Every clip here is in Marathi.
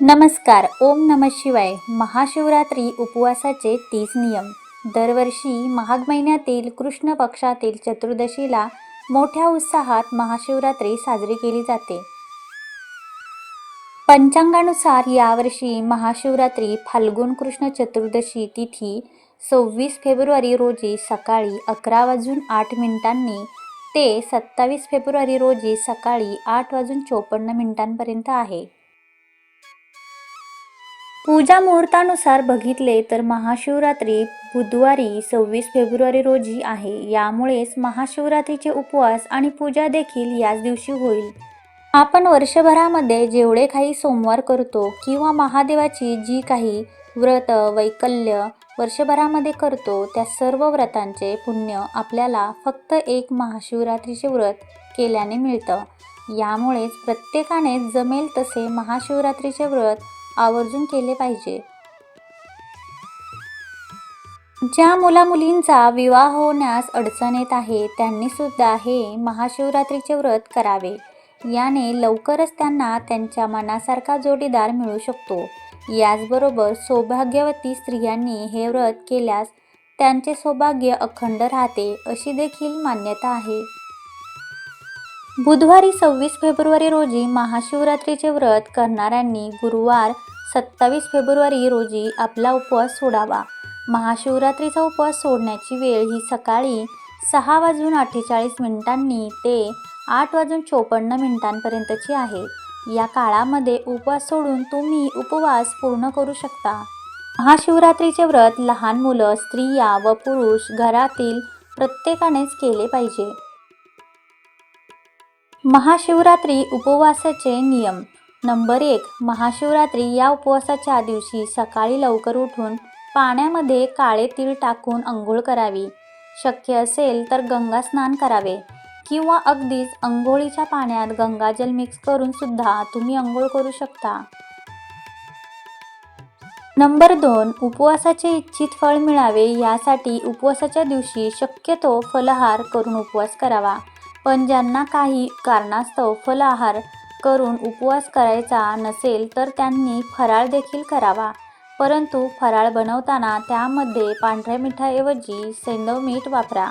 नमस्कार ओम नम शिवाय. महाशिवरात्री उपवासाचे तीस नियम. दरवर्षी महाग महिन्यातील कृष्ण पक्षातील चतुर्दशीला मोठ्या उत्साहात महाशिवरात्री साजरी केली जाते. पंचांगानुसार यावर्षी महाशिवरात्री फाल्गुन कृष्ण चतुर्दशी तिथी सव्वीस फेब्रुवारी रोजी सकाळी अकरा वाजून आठ मिनिटांनी ते सत्तावीस फेब्रुवारी रोजी सकाळी आठ वाजून चोपन्न मिनिटांपर्यंत आहे. पूजा मुहूर्तानुसार बघितले तर महाशिवरात्री बुधवारी सव्वीस फेब्रुवारी रोजी आहे. यामुळेच महाशिवरात्रीचे उपवास आणि पूजा देखील याच दिवशी होईल. आपण वर्षभरामध्ये जेवढे काही सोमवार करतो किंवा महादेवाची जी काही व्रत वैकल्य वर्षभरामध्ये करतो त्या सर्व व्रतांचे पुण्य आपल्याला फक्त एक महाशिवरात्रीचे व्रत केल्याने मिळतं. यामुळेच प्रत्येकाने जमेल तसे महाशिवरात्रीचे व्रत आवर्जून केले पाहिजे. ज्या मुलामुलींचा विवाह होण्यास अडचण येत आहे त्यांनी सुद्धा हे महाशिवरात्रीचे व्रत करावे. याने लवकरच त्यांना त्यांच्या मनासारखा जोडीदार मिळू शकतो. याचबरोबर सौभाग्यवती स्त्रियांनी हे व्रत केल्यास त्यांचे सौभाग्य अखंड राहते अशी देखील मान्यता आहे. बुधवारी सव्वीस फेब्रुवारी रोजी महाशिवरात्रीचे व्रत करणाऱ्यांनी गुरुवार सत्तावीस फेब्रुवारी रोजी आपला उपवास सोडावा. महाशिवरात्रीचा उपवास सोडण्याची वेळ ही सकाळी सहा वाजून अठ्ठेचाळीस मिनिटांनी ते आठ वाजून चोपन्न मिनिटांपर्यंतची आहे. या काळामध्ये उपवास सोडून तुम्ही उपवास पूर्ण करू शकता. महाशिवरात्रीचे व्रत लहान मुलं स्त्रिया व पुरुष घरातील प्रत्येकानेच केले पाहिजे. महाशिवरात्री उपवासाचे नियम. नंबर एक महाशिवरात्री या उपवासाच्या दिवशी सकाळी लवकर उठून पाण्यामध्ये काळे तीळ टाकून अंघोळ करावी. शक्य असेल तर गंगा स्नान करावे. किंवा अगदीच अंघोळीच्या पाण्यात गंगाजल मिक्स करून सुद्धा तुम्ही अंघोळ करू शकता. नंबर दोन उपवासाचे इच्छित फळ मिळावे यासाठी उपवासाच्या दिवशी शक्यतो फलाहार करून उपवास करावा. पण ज्यांना काही कारणास्तव फलाहार करून उपवास करायचा नसेल तर त्यांनी फराळ देखील करावा. परंतु फराळ बनवताना त्यामध्ये पांढऱ्या मिठाऐवजी सेंदव मीठ वापरा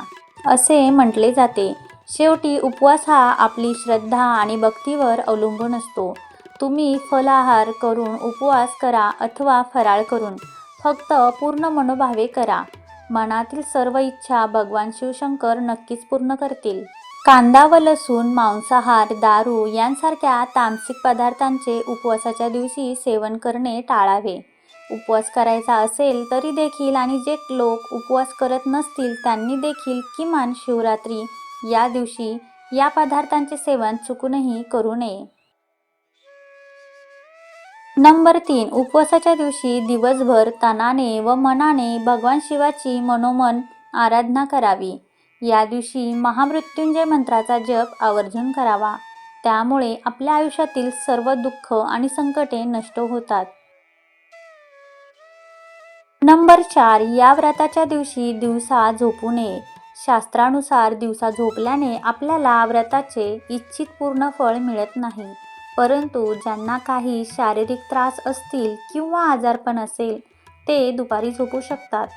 असे म्हटले जाते. शेवटी उपवास हा आपली श्रद्धा आणि भक्तीवर अवलंबून असतो. तुम्ही फलाहार करून उपवास करा अथवा फराळ करून फक्त पूर्ण मनोभावे करा. मनातील सर्व इच्छा भगवान शिवशंकर नक्कीच पूर्ण करतील. कांदा व लसूण मांसाहार दारू यांसारख्या तामसिक पदार्थांचे उपवासाच्या दिवशी सेवन करणे टाळावे. उपवास करायचा असेल तरी देखील आणि जे लोक उपवास करत नसतील त्यांनी देखील किमान शिवरात्री या दिवशी या पदार्थांचे सेवन चुकूनही करू नये. नंबर तीन उपवासाच्या दिवशी दिवसभर तनाने व मनाने भगवान शिवाची मनोमन आराधना करावी. या दिवशी महामृत्युंजय मंत्राचा जप आवर्जून करावा. त्यामुळे आपल्या आयुष्यातील सर्व दुःख आणि संकटे नष्ट होतात. नंबर चार. या व्रताच्या दिवशी दिवसा झोपू नये. शास्त्रानुसार दिवसा झोपल्याने आपल्याला व्रताचे इच्छित पूर्ण फळ मिळत नाही. परंतु ज्यांना काही शारीरिक त्रास असतील किंवा आजारपण असेल ते दुपारी झोपू शकतात.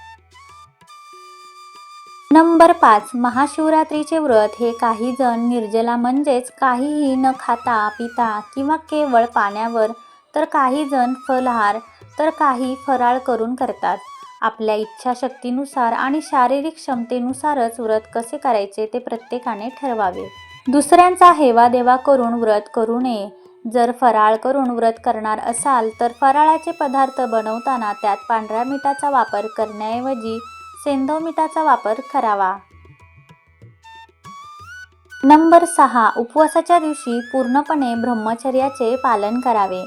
नंबर पाच महाशिवरात्रीचे व्रत हे काही जण निर्जला म्हणजेच काहीही न खाता पिता किंवा केवळ पाण्यावर तर काही जण फलहार तर काही फराळ करून करतात. आपल्या इच्छाशक्तीनुसार आणि शारीरिक क्षमतेनुसारच व्रत कसे करायचे ते प्रत्येकाने ठरवावे. दुसऱ्यांचा हेवादेवा करून व्रत करू नये. जर फराळ करून व्रत करणार असाल तर फराळाचे पदार्थ बनवताना त्यात पांढऱ्या मिठाचा वापर करण्याऐवजी सेंधव मिठाचा वापर करावा. नंबर सहा उपवासाच्या दिवशी पूर्णपणे ब्रह्मचर्याचे पालन करावे.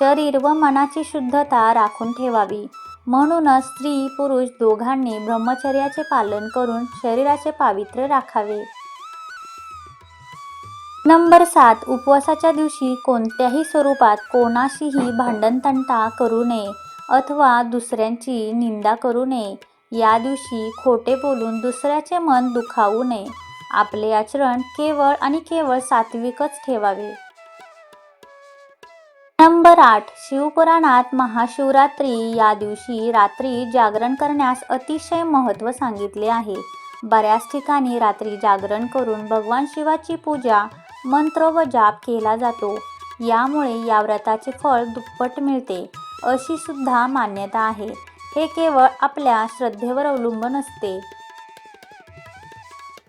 शरीर व मनाची शुद्धता राखून ठेवावी. म्हणूनच स्त्री पुरुष दोघांनी ब्रह्मचर्याचे पालन करून शरीराचे पावित्र्य राखावे. नंबर सात उपवासाच्या दिवशी कोणत्याही स्वरूपात कोणाशीही भांडणतंटा करू नये अथवा दुसऱ्यांची निंदा करू नये. या दिवशी खोटे बोलून दुसऱ्याचे मन दुखावू नये. आपले आचरण केवळ आणि केवळ सात्विकच ठेवावे. नंबर आठ. शिवपुराणात महाशिवरात्री या दिवशी रात्री जागरण करण्यास अतिशय महत्त्व सांगितले आहे. बऱ्याच ठिकाणी रात्री जागरण करून भगवान शिवाची पूजा मंत्र व जाप केला जातो. यामुळे या व्रताचे फळ दुप्पट मिळते अशी सुद्धा मान्यता आहे. हे केवळ आपल्या श्रद्धेवर अवलंबून असते.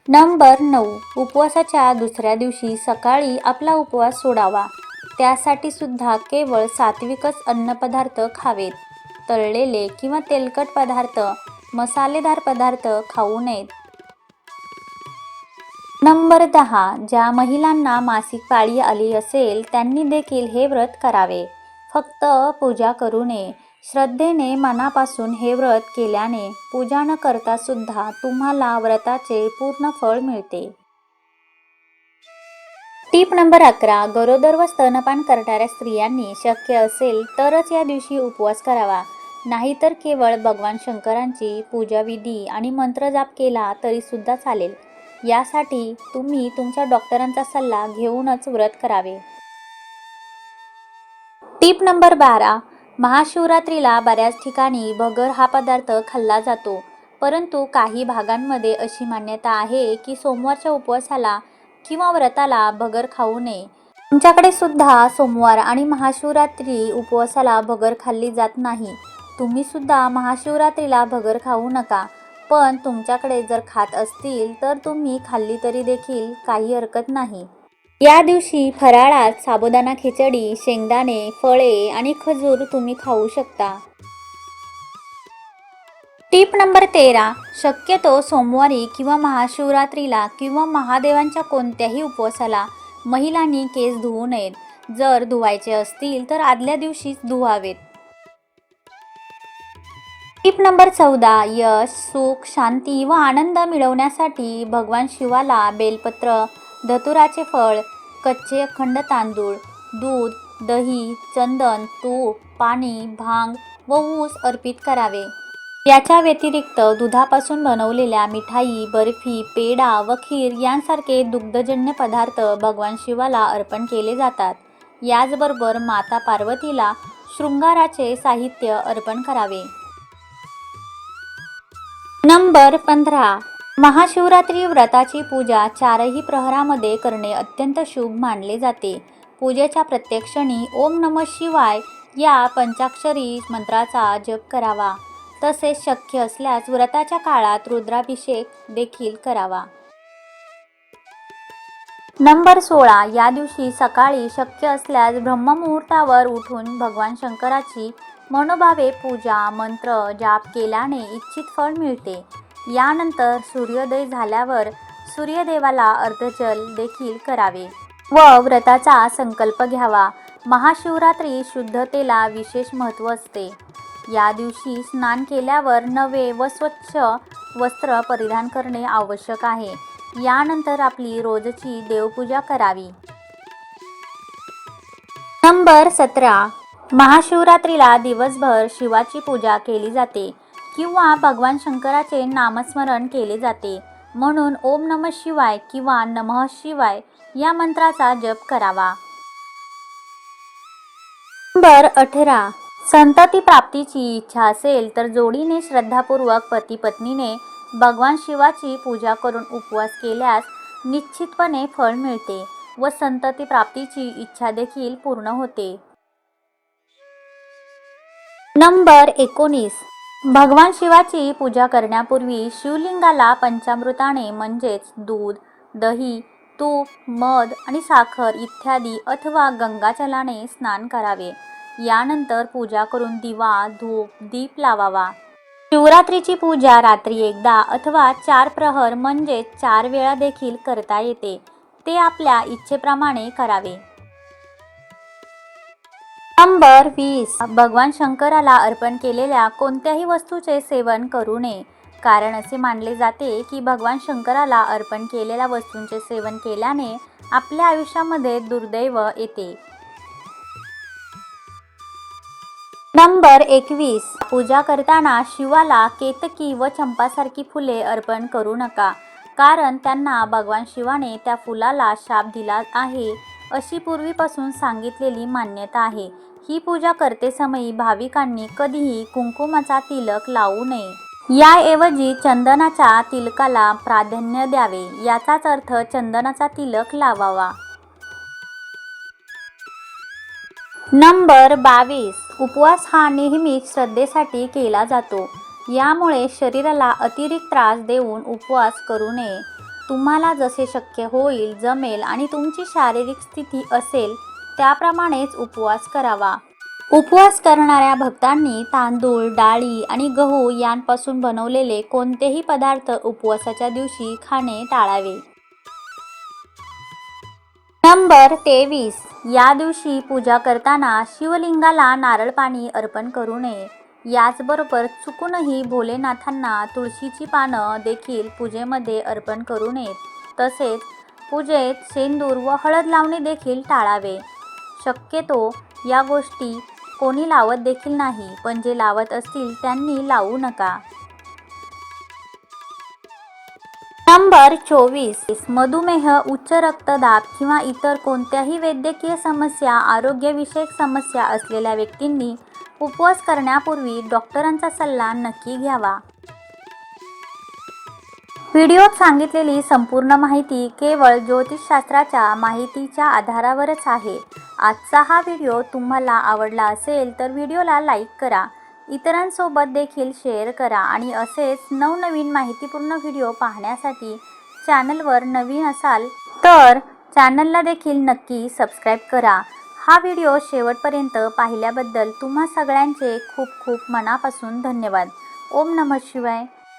नंबर नऊ. उपवासाच्या दुसऱ्या दिवशी सकाळी आपला उपवास सोडावा. त्यासाठी सुद्धा केवळ सात्विकच अन्नपदार्थ खावेत. तळलेले किंवा तेलकट पदार्थ मसालेदार पदार्थ खाऊ नयेत. नंबर दहा. ज्या महिलांना मासिक पाळी आली असेल त्यांनी देखील हे व्रत करावे. फक्त पूजा करू नये. श्रद्धेने मनापासून हे व्रत केल्याने पूजा न करता सुद्धा तुम्हाला व्रताचे पूर्ण फळ मिळते. टीप नंबर अकरा. गरोदर व स्तनपान करणाऱ्या स्त्रियांनी शक्य असेल तरच या दिवशी उपवास करावा. नाहीतर केवळ भगवान शंकरांची पूजाविधी आणि मंत्रजाप केला तरी सुद्धा चालेल. यासाठी तुम्ही तुमच्या डॉक्टरांचा सल्ला घेऊनच व्रत करावे. टीप नंबर बारा. महाशिवरात्रीला बऱ्याच ठिकाणी भगर हा पदार्थ खाल्ला जातो. परंतु काही भागांमध्ये अशी मान्यता आहे की सोमवारच्या उपवासाला किंवा व्रताला भगर खाऊ नये. तुमच्याकडे सुद्धा सोमवार आणि महाशिवरात्री उपवासाला भगर खाल्ली जात नाही. तुम्ही सुद्धा महाशिवरात्रीला भगर खाऊ नका. पण तुमच्याकडे जर खात असतील तर तुम्ही खाल्ली तरी देखील काही हरकत नाही. या दिवशी फराळात साबुदाणा खिचडी शेंगदाणे फळे आणि खजूर तुम्ही खाऊ शकता. टीप नंबर तेरा शक्यतो सोमवारी किंवा महाशिवरात्रीला किंवा महादेवांच्या कोणत्याही उपवासाला महिलांनी केस धुवू नयेत. जर धुवायचे असतील तर आदल्या दिवशीच धुवावेत. टीप नंबर चौदा यश सुख शांती व आनंद मिळवण्यासाठी भगवान शिवाला बेलपत्र धतुराचे फळ कच्चे अखंड तांदूळ दूध दही चंदन तूप पाणी भांग व ऊस अर्पित करावे. याच्या व्यतिरिक्त दुधापासून बनवलेल्या मिठाई बर्फी पेढा व खीर यांसारखे दुग्धजन्य पदार्थ भगवान शिवाला अर्पण केले जातात. याचबरोबर माता पार्वतीला शृंगाराचे साहित्य अर्पण करावे. नंबर पंधरा. महाशिवरात्री व्रताची पूजा चारही प्रहरामध्ये करणे अत्यंत शुभ मानले जाते. पूजेच्या प्रत्येक क्षणी ओम नम शिवाय या पंचाक्षरी मंत्राचा जप करावा. तसेच शक्य असल्यास व्रताच्या काळात रुद्राभिषेक देखील करावा. नंबर सोळा. या दिवशी सकाळी शक्य असल्यास ब्रह्ममुहूर्तावर उठून भगवान शंकराची मनोभावे पूजा मंत्र जाप केल्याने इच्छित फळ मिळते. यानंतर सूर्योदय झाल्यावर सूर्यदेवाला अर्धजल देखील करावे व व्रताचा संकल्प घ्यावा. महाशिवरात्री शुद्धतेला विशेष महत्त्व असते. या दिवशी स्नान केल्यावर नवे व स्वच्छ वस्त्र परिधान करणे आवश्यक आहे. यानंतर आपली रोजची देवपूजा करावी. नंबर सतरा. महाशिवरात्रीला दिवसभर शिवाची पूजा केली जाते. किंवा भगवान शंकराचे नामस्मरण केले जाते. म्हणून ओम नम शिवाय किंवा नमः शिवाय या मंत्राचा जप करावा. नंबर अठरा. संतती प्राप्तीची इच्छा असेल तर जोडीने श्रद्धापूर्वक पती पत्नीने भगवान शिवाची पूजा करून उपवास केल्यास निश्चितपणे फळ मिळते व संतती प्राप्तीची इच्छा देखील पूर्ण होते. नंबर एकोणीस. भगवान शिवाची पूजा करण्यापूर्वी शिवलिंगाला पंचामृताने म्हणजेच दूध दही तूप मध आणि साखर इत्यादी अथवा गंगाजलाने स्नान करावे. यानंतर पूजा करून दिवा धूप दीप लावावा. शिवरात्रीची पूजा रात्री एकदा अथवा चार प्रहर म्हणजे चार वेळा देखील करता येते. ते आपल्या इच्छेप्रमाणे करावे. नंबर वीस. भगवान शंकराला अर्पण केलेल्या कोणत्याही वस्तूचे सेवन करू नये. कारण असे मानले जाते की भगवान शंकराला अर्पण केलेल्या वस्तूंचे सेवन केल्याने आपल्या आयुष्यामध्ये दुर्दैव येते. नंबर एकवीस. पूजा करताना शिवाला केतकी व चंपासारखी फुले अर्पण करू नका. कारण त्यांना भगवान शिवाने त्या फुलाला शाप दिला आहे. अशी पूर्वीपासून सांगितलेली मान्यता आहे. ही पूजा करते समयी भाविकांनी कधीही कुंकुमाचा तिलक लावू नये. याऐवजी चंदनाच्या तिलकाला प्राधान्य द्यावे याचाच अर्थ चंदनाचा तिलक लावावा. नंबर बावीस. उपवास हा नेहमीच श्रद्धेसाठी केला जातो. यामुळे शरीराला अतिरिक्त त्रास देऊन उपवास करू नये. तुम्हाला जसे शक्य होईल जमेल आणि तुमची शारीरिक स्थिती असेल त्याप्रमाणेच उपवास करावा. उपवास करणाऱ्या भक्तांनी तांदूळ डाळी आणि गहू यांपासून बनवलेले कोणतेही पदार्थ उपवासाच्या दिवशी खाणे टाळावे. नंबर तेवीस. या दिवशी पूजा करताना शिवलिंगाला नारळ पाणी अर्पण करू नये. याचबरोबर चुकूनही भोलेनाथांना तुळशीची पानं देखील पूजेमध्ये अर्पण करू नयेत. तसेच पूजेत शेंदूर व हळद लावणे देखील टाळावे. शक्यतो या गोष्टी कोणी लावत देखील नाही पण जे लावत असतील त्यांनी लावू नका. नंबर चोवीस. मधुमेह उच्च रक्तदाब किंवा इतर कोणत्याही वैद्यकीय समस्या आरोग्यविषयक समस्या असलेल्या व्यक्तींनी उपवास करण्यापूर्वी डॉक्टरांचा सल्ला नक्की घ्यावा. व्हिडिओत सांगितलेली संपूर्ण माहिती केवळ ज्योतिषशास्त्राच्या माहितीच्या आधारावरच आहे. आजचा हा व्हिडिओ तुम्हाला आवडला असेल तर व्हिडिओला लाईक करा. इतरांसोबत देखील शेअर करा आणि असेच नवनवीन माहितीपूर्ण व्हिडिओ पाहण्यासाठी चॅनलवर नवीन असाल तर चॅनलला देखील नक्की सबस्क्राईब करा. हा व्हिडिओ शेवटपर्यंत पाहिल्याबद्दल तुम्हा सगळ्यांचे खूप खूप मनापासून धन्यवाद. ओम नमः शिवाय.